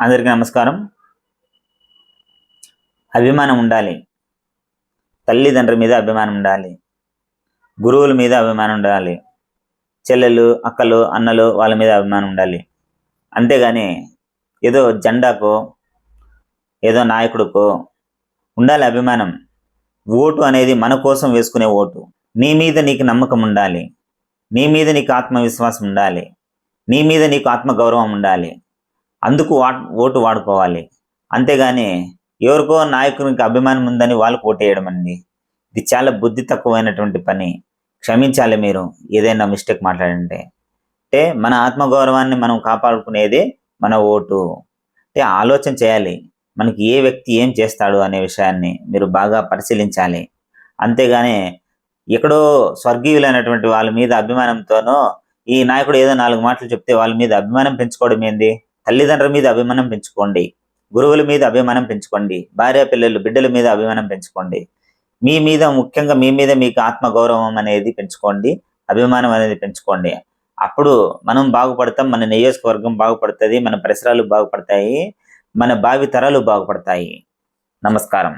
అందరికీ నమస్కారం. అభిమానం ఉండాలి. తల్లిదండ్రుల మీద అభిమానం ఉండాలి. గురువుల మీద అభిమానం ఉండాలి. చెల్లెలు అక్కలు అన్నలు వాళ్ళ మీద అభిమానం ఉండాలి. అంతేగాని ఏదో జెండాకో ఏదో నాయకుడికో ఉండాలి అభిమానం. ఓటు అనేది మన కోసం వేసుకునే ఓటు. నీ మీద నీకు నమ్మకం ఉండాలి. నీ మీద నీకు ఆత్మవిశ్వాసం ఉండాలి. నీ మీద నీకు ఆత్మగౌరవం ఉండాలి. అందుకు ఓటు వాడుకోవాలి. అంతేగాని ఎవరికో నాయకునికి అభిమానం ఉందని వాళ్ళకు ఓటేయడం అండి. ఇది చాలా బుద్ధి తక్కువైనటువంటి పని. క్షమించాలి మీరు. ఏదైనా మిస్టేక్ మాట్లాడంటే. అంటే మన ఆత్మగౌరవాన్ని మనం కాపాడుకునేదే మన ఓటు. అంటే ఆలోచన చేయాలి. మనకి ఏ వ్యక్తి ఏం చేస్తాడు అనే విషయాన్ని మీరు బాగా పరిశీలించాలి. అంతేగాని ఎక్కడో స్వర్గీయులైనటువంటి వాళ్ళ మీద అభిమానంతోనో ఈ నాయకుడు ఏదో నాలుగు మాటలు చెప్తే వాళ్ళ మీద అభిమానం పెంచుకోవడం ఏంది? తల్లిదండ్రుల మీద అభిమానం పెంచుకోండి. గురువుల మీద అభిమానం పెంచుకోండి. భార్య పిల్లలు బిడ్డల మీద అభిమానం పెంచుకోండి. మీ మీద ముఖ్యంగా మీ మీద మీకు ఆత్మ గౌరవం అనేది పెంచుకోండి. అభిమానం అనేది పెంచుకోండి. అప్పుడు మనం బాగుపడతాం. మన నియోజకవర్గం బాగుపడుతుంది. మన పరిసరాలు బాగుపడతాయి. మన భావి తరాలు బాగుపడతాయి. నమస్కారం.